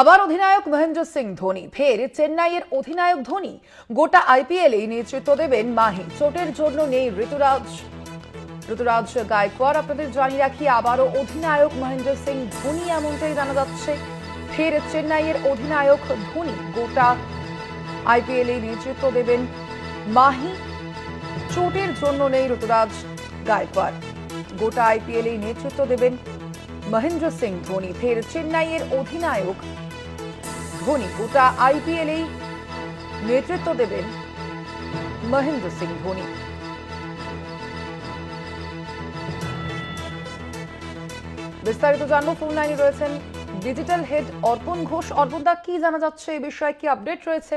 আবার অধিনায়ক মহেন্দ্র সিং ধোনি, ফের চেন্নাইয়ের অধিনায়ক ধোনি। গোটা আইপিএল নেতৃত্ব দেবেন মাহি। চোটের জন্য নেই ঋতুরাজ। ঋতুরাজ গায়কোয়াড়, আপনাদের জানিয়ে রাখি, আবারও অধিনায়ক মহেন্দ্র সিং, ধোনি এমনটাই জানা যাচ্ছে। ফের চেন্নাইয়ের অধিনায়ক ধোনি, গোটা আইপিএল এই নেতৃত্ব দেবেন মাহি। চোটের জন্য নেই ঋতুরাজ গায়কোয়াড়। গোটা আইপিএল এই নেতৃত্ব দেবেন মহেন্দ্র সিং, ধোনি। ফের চেন্নাইয়ের অধিনায়ক ধোনি। গোটা আইপিএল এই নেতৃত্ব দেবেন মহেন্দ্র সিং, ধোনি। বিস্তারিত জানব ফোন লাইনে রয়েছেন ডিজিটাল হেড অর্পণ ঘোষ। অর্পণ দা কি জানা যাচ্ছে? এই বিষয়ে কি আপডেট রয়েছে?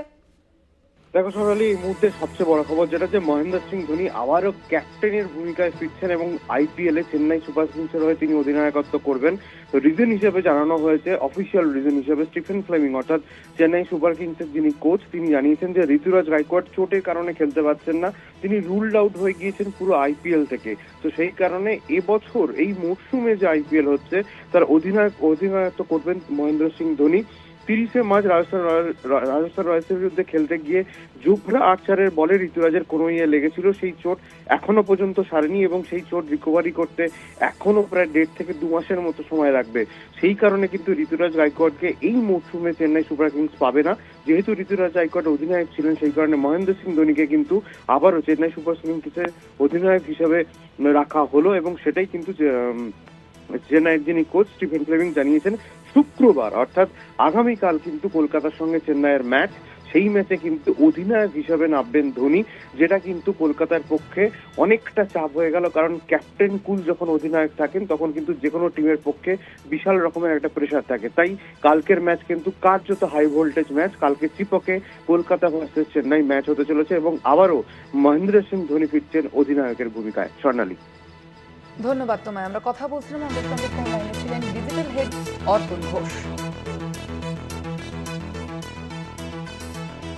দেখো সোনালি, এই মুহূর্তে সবচেয়ে বড় খবর যেটা যে মহেন্দ্র সিং ধোনি আবারও ক্যাপ্টেনের ভূমিকায় ফিরছেন এবং আইপিএল চেন্নাই সুপার কিংসের হয়ে তিনি অধিনায়কত্ব করবেন। তো রিজন হিসেবে জানানো হয়েছে অফিসিয়াল রিজন হিসেবে স্টিফেন ফ্লেমিং, অর্থাৎ চেন্নাই সুপার কিংসের যিনি কোচ তিনি জানিয়েছেন যে ঋতুরাজ গায়কোয়াড় চোটের কারণে খেলতে পারছেন না। তিনি রুলড আউট হয়ে গিয়েছেন পুরো আইপিএল থেকে। তো সেই কারণে এবছর এই মরশুমে যে আইপিএল হচ্ছে, তার অধিনায়ক, অধিনায়কত্ব করবেন মহেন্দ্র সিং ধোনি। তিরিশে মার্চ রাজস্থান রাজস্থান রয়্যালসের বিরুদ্ধে খেলতে গিয়ে জুভরা আর্চারের বলে ঋতুরাজের কোনো ইয়ে লেগেছিল। সেই চোট এখনও পর্যন্ত সারেনি এবং সেই চোট রিকভারি করতে এখনও প্রায় দেড় থেকে দু মাসের মতো সময় লাগবে। সেই কারণে কিন্তু ঋতুরাজ গায়কোয়াড়কে এই মরশুমে চেন্নাই সুপার কিংস পাবে না। যেহেতু ঋতুরাজ গায়কোয়াড় অধিনায়ক ছিলেন, সেই কারণে মহেন্দ্র সিং ধোনিকে কিন্তু আবারও চেন্নাই সুপার কিংসের অধিনায়ক হিসেবে রাখা হলো এবং সেটাই কিন্তু চেন্নাইয়ের যিনি কোচ স্টিফেন ফ্লেমিং জানিয়েছেন, শুক্রবার, অর্থাৎ আগামীকাল কিন্তু কলকাতার সঙ্গে চেন্নাইয়ের ম্যাচ সেই ম্যাচে কিন্তু অধিনায়ক হিসাবে নামবেন ধোনি, যেটা কিন্তু কলকাতার পক্ষে অনেকটা চাপ হয়ে গেল। কারণ ক্যাপ্টেন কুল যখন অধিনায়ক থাকেন, তখন কিন্তু যে কোনো টিমের পক্ষে বিশাল রকমের একটা প্রেশার থাকে। তাই কালকের ম্যাচ কিন্তু কার্যত হাই ভোল্টেজ ম্যাচ কালকে চিপকে কলকাতা ভার্সেস চেন্নাই ম্যাচ হতে চলেছে এবং আবারও মহেন্দ্র সিং ধোনি ফিরছেন অধিনায়কের ভূমিকায়। স্বর্ণালী। ধন্যবাদ তোমায়। আমরা কথা বলছিলাম আমাদের সঙ্গে ফোন লাইনে ছিলেন ডিজিটাল হেড অর্পণ ঘোষ।